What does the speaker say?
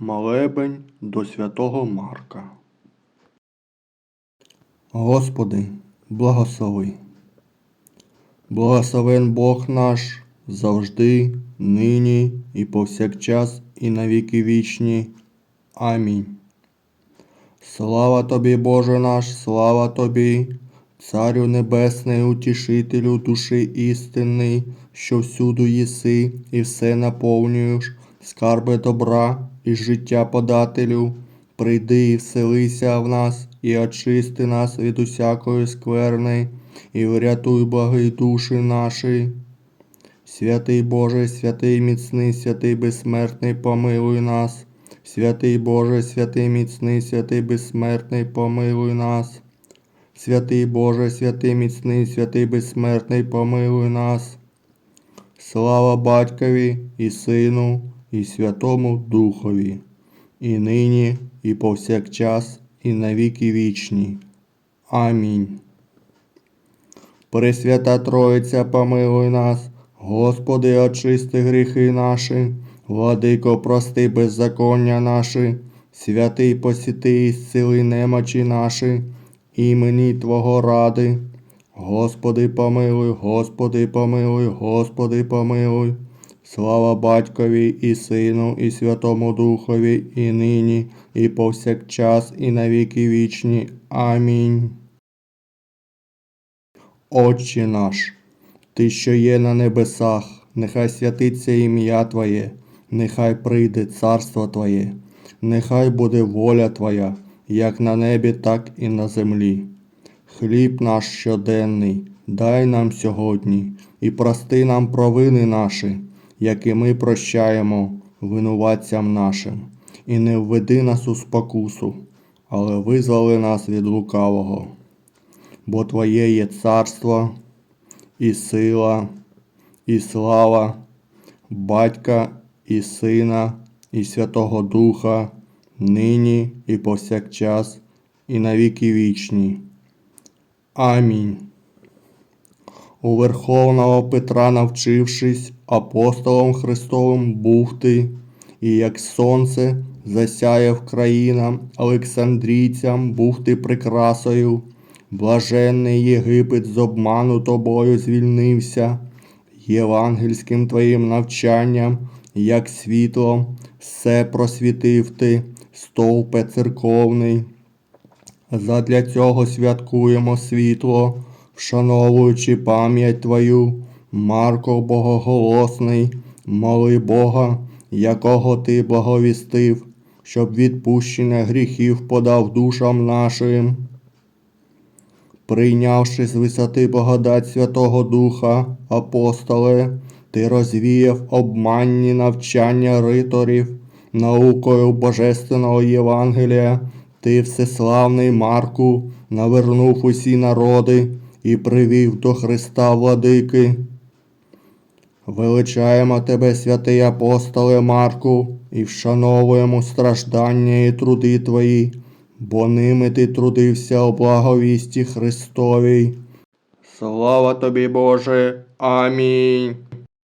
Молебень до святого Марка. Господи, благослови. Благословен Бог наш завжди, нині і повсякчас, і на віки вічні. Амінь. Слава тобі, Боже наш, слава тобі, Царю Небесний, утішителю душі істинний, що всюду єси і все наповнюєш, скарби добра і життя подателю, прийди і вселися в нас, і очисти нас від усякої скверни, і врятуй благі душі наші. Святий Боже, святий міцний, святий безсмертний, помилуй нас. Святий Боже, святий міцний, святий безсмертний, помилуй нас. Святий Боже, святий міцний, святий безсмертний, помилуй нас. Слава Батькові і Сину, і Святому Духові, і нині, і повсякчас, і на віки вічні. Амінь. Пресвята Троїця, помилуй нас, Господи, очисти гріхи наші, Владико, прости беззаконня наші, святий посіти і зціли немочі наші, імені Твого ради. Господи, помилуй, Господи, помилуй, Господи, помилуй. Слава Батькові і Сину, і Святому Духові, і нині, і повсякчас, і на віки вічні. Амінь. Отче наш, Ти, що є на небесах, нехай святиться ім'я Твоє, нехай прийде царство Твоє, нехай буде воля Твоя, як на небі, так і на землі. Хліб наш щоденний, дай нам сьогодні, і прости нам провини наші, як і ми прощаємо винуватцям нашим, і не введи нас у спокусу, але визволи нас від лукавого. Бо Твоє є царство, і сила, і слава, Батька і Сина, і Святого Духа, нині і повсякчас, і на віки вічні. Амінь. У Верховного Петра, навчившись апостолом Христовим бути, і як сонце засяяв країнам Олександрійцям був ти прикрасою, блаженний Єгипет з обману тобою звільнився, євангельським твоїм навчанням, як світлом, все просвітив ти, стовпе церковний. Задля цього святкуємо світло, вшановуючи пам'ять Твою, Марко Богоголосний, моли Бога, якого Ти благовістив, щоб відпущення гріхів подав душам нашим. Прийнявши з висоти благодать Святого Духа, апостоле, ти розвіяв обманні навчання риторів, наукою Божественного Євангелія, ти, всеславний Марку, навернув усі народи і привів до Христа владики. Величаємо тебе, святий апостоле Марку, і вшановуємо страждання і труди твої, бо ними ти трудився у благовісті Христовій. Слава тобі, Боже. Амінь.